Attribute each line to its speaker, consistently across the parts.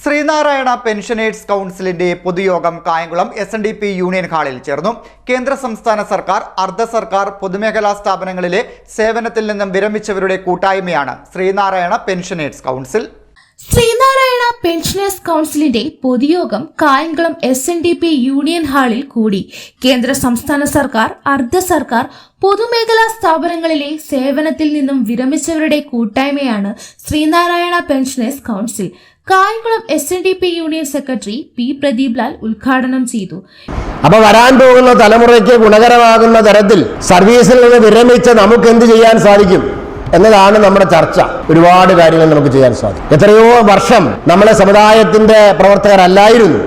Speaker 1: Sreenarayana pensioners കൗൺസിലിന്റെ പൊതുയോഗം Kayamkulam S N D P union ഹാളിൽ ചേർന്നു. കേന്ദ്ര സംസ്ഥാന സർക്കാർ അർദ്ധ സർക്കാർ പൊതുമേഖലാ സ്ഥാപനങ്ങളിലെ സേവനത്തിൽ നിന്നും വിരമിച്ചവരുടെ കൂട്ടായ്മയാണ് Sreenarayana pensioners council.
Speaker 2: Sreenarayana pensioners കൗൺസിലിന്റെ പൊതുയോഗം Kayamkulam S N D P union ഹാളിൽ കൂടി. കേന്ദ്ര സംസ്ഥാന സർക്കാർ അർദ്ധ സർക്കാർ പൊതുമേഖലാ സ്ഥാപനങ്ങളിലെ സേവനത്തിൽ നിന്നും വിരമിച്ചവരുടെ കൂട്ടായ്മയാണ് Sreenarayana pensioners council. Kayamkulam S N D P union secretary P Pradeep Lal ഉദ്ഘാടനം ചെയ്തു.
Speaker 3: അപ്പൊ വരാൻ പോകുന്ന തലമുറയ്ക്ക് ഗുണകരമാകുന്ന തരത്തിൽ സർവീസിൽ നിന്ന് വിരമിച്ച് നമുക്ക് എന്ത് ചെയ്യാൻ സാധിക്കും? എന്നതാണ് നമ്മുടെ ചർച്ച. ഒരുപാട് കാര്യങ്ങൾ നമുക്ക് ചെയ്യാൻ സാധിക്കും. എത്രയോ വർഷം നമ്മളെ സമുദായത്തിന്റെ പ്രവർത്തകരല്ലായിരുന്നു.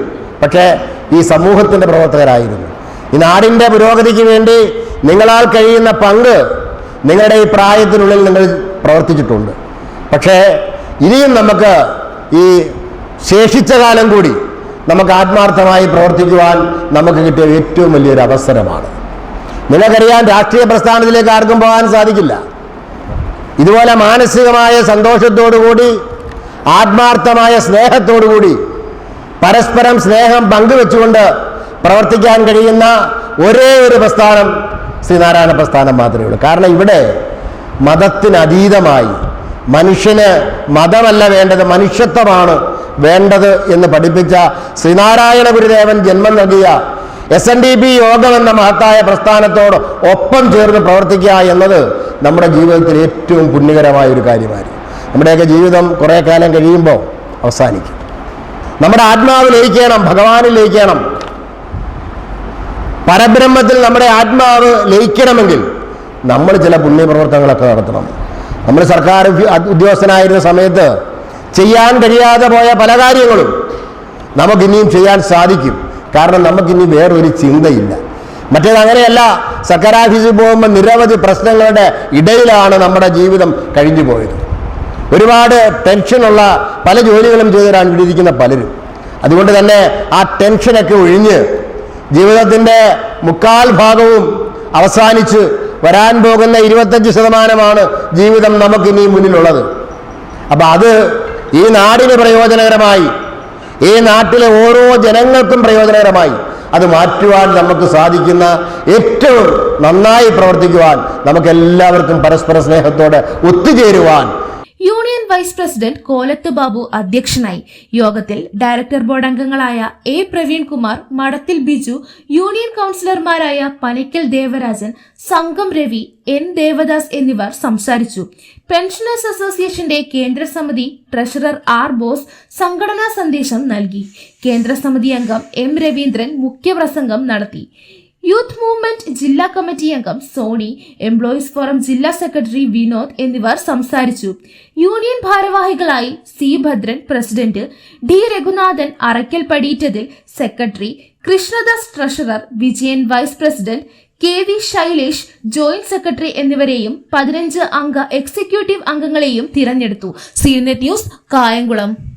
Speaker 3: പക്ഷേ ഈ സമൂഹത്തിന്റെ പ്രവർത്തകരായിരുന്നു. ഈ നാടിന്റെ പുരോഗതിക്ക് വേണ്ടി നിങ്ങളാൽ കഴിയുന്ന പങ്ക് നിങ്ങളുടെ ഈ പ്രായത്തിനുള്ളിൽ നിങ്ങൾ പ്രവർത്തിച്ചിട്ടുണ്ട്. പക്ഷേ ഇനിയും നമുക്ക് ഈ ശേഷിച്ച കാലം കൂടി നമുക്ക് ആത്മാർത്ഥമായി പ്രവർത്തിക്കുവാൻ നമുക്ക് കിട്ടിയ ഏറ്റവും വലിയൊരു അവസരമാണ്. നിങ്ങൾക്കറിയാൻ രാഷ്ട്രീയ പ്രസ്ഥാനത്തിലേക്ക് ആർക്കും പോകാൻ സാധിക്കില്ല. ഇതുപോലെ മാനസികമായ സന്തോഷത്തോടുകൂടി ആത്മാർത്ഥമായ സ്നേഹത്തോടുകൂടി പരസ്പരം സ്നേഹം പങ്കുവെച്ചുകൊണ്ട് പ്രവർത്തിക്കാൻ കഴിയുന്ന ഒരേ ഒരു പ്രസ്ഥാനം ശ്രീനാരായണ പ്രസ്ഥാനം മാത്രമേ ഉള്ളൂ. കാരണം ഇവിടെ മതത്തിനതീതമായി മനുഷ്യന് മതമല്ല വേണ്ടത് മനുഷ്യത്വമാണ് വേണ്ടത് എന്ന് പഠിപ്പിച്ച ശ്രീനാരായണ ഗുരുദേവൻ ജന്മം നൽകിയ എസ് എൻ ഡി പി യോഗം എന്ന മഹത്തായ പ്രസ്ഥാനത്തോട് ഒപ്പം ചേർന്ന് പ്രവർത്തിക്കുക എന്നത് നമ്മുടെ ജീവിതത്തിൽ ഏറ്റവും പുണ്യകരമായ ഒരു കാര്യമായിരുന്നു നമ്മുടെയൊക്കെ ജീവിതം കുറേ കാലം കഴിയുമ്പോൾ അവസാനിക്കും. നമ്മുടെ ആത്മാവ് ലയിക്കണം ഭഗവാനിൽ ലയിക്കണം. പരബ്രഹ്മത്തിൽ നമ്മുടെ ആത്മാവ് ലയിക്കണമെങ്കിൽ നമ്മൾ ചില പുണ്യപ്രവർത്തനങ്ങളൊക്കെ നടത്തണം. നമ്മൾ സർക്കാർ ഉദ്യോഗസ്ഥനായിരുന്ന സമയത്ത് ചെയ്യാൻ കഴിയാതെ പോയ പല കാര്യങ്ങളും നമുക്കിനിയും ചെയ്യാൻ സാധിക്കും. കാരണം നമുക്കിനി വേറൊരു ചിന്തയില്ല. മറ്റേത് അങ്ങനെയല്ല. സർക്കാർ ഓഫീസിൽ പോകുമ്പോൾ നിരവധി പ്രശ്നങ്ങളുടെ ഇടയിലാണ് നമ്മുടെ ജീവിതം കഴിഞ്ഞു പോയത്. ഒരുപാട് ടെൻഷനുള്ള പല ജോലികളും ചെയ്തു തരാൻ വിടിയിരിക്കുന്ന പലരും. അതുകൊണ്ട് തന്നെ ആ ടെൻഷനൊക്കെ ഒഴിഞ്ഞ് ജീവിതത്തിന്റെ മുക്കാൽ ഭാഗവും അവസാനിച്ച് വരാൻ പോകുന്ന ഇരുപത്തഞ്ച് ശതമാനമാണ് ജീവിതം നമുക്കിനി മുന്നിലുള്ളത്. അപ്പം അത് ഈ നാടിന് പ്രയോജനകരമായി ഈ നാട്ടിലെ ഓരോ ജനങ്ങൾക്കും പ്രയോജനകരമായി അത് മാറ്റുവാൻ നമുക്ക് സാധിക്കുന്ന ഏറ്റവും നന്നായി പ്രവർത്തിക്കുവാൻ നമുക്ക് എല്ലാവർക്കും പരസ്പര സ്നേഹത്തോടെ ഒത്തുചേരുവാൻ
Speaker 2: union vice president Kolath Babu അധ്യക്ഷനായി. യോഗത്തിൽ ഡയറക്ടർ ബോർഡ് അംഗങ്ങളായ എ പ്രവീൺ കുമാർ മടത്തിൽ ബിജു യൂണിയൻ കൗൺസിലർമാരായ പനിക്കൽ ദേവരാജൻ സംഘം രവി എൻ ദേവദാസ് എന്നിവർ സംസാരിച്ചു. പെൻഷനേഴ്സ് അസോസിയേഷന്റെ കേന്ദ്ര സമിതി ട്രഷറർ ആർ ബോസ് സംഘടനാ സന്ദേശം നൽകി. കേന്ദ്ര സമിതി അംഗം എം രവീന്ദ്രൻ മുഖ്യപ്രസംഗം നടത്തി. യൂത്ത് മൂവ്മെന്റ് ജില്ലാ കമ്മിറ്റി അംഗം സോണി എംപ്ലോയീസ് ഫോറം ജില്ലാ സെക്രട്ടറി വിനോദ് എന്നിവർ സംസാരിച്ചു. യൂണിയൻ ഭാരവാഹികളായി C Bhadran president D Raghunathan Arackal Padiyittathil secretary Krishnadas treasurer Vijayan vice president K V Shailesh joint secretary എന്നിവരെയും പതിനഞ്ച് അംഗ എക്സിക്യൂട്ടീവ് അംഗങ്ങളെയും തിരഞ്ഞെടുത്തു. സീനെറ്റ് ന്യൂസ് കായംകുളം.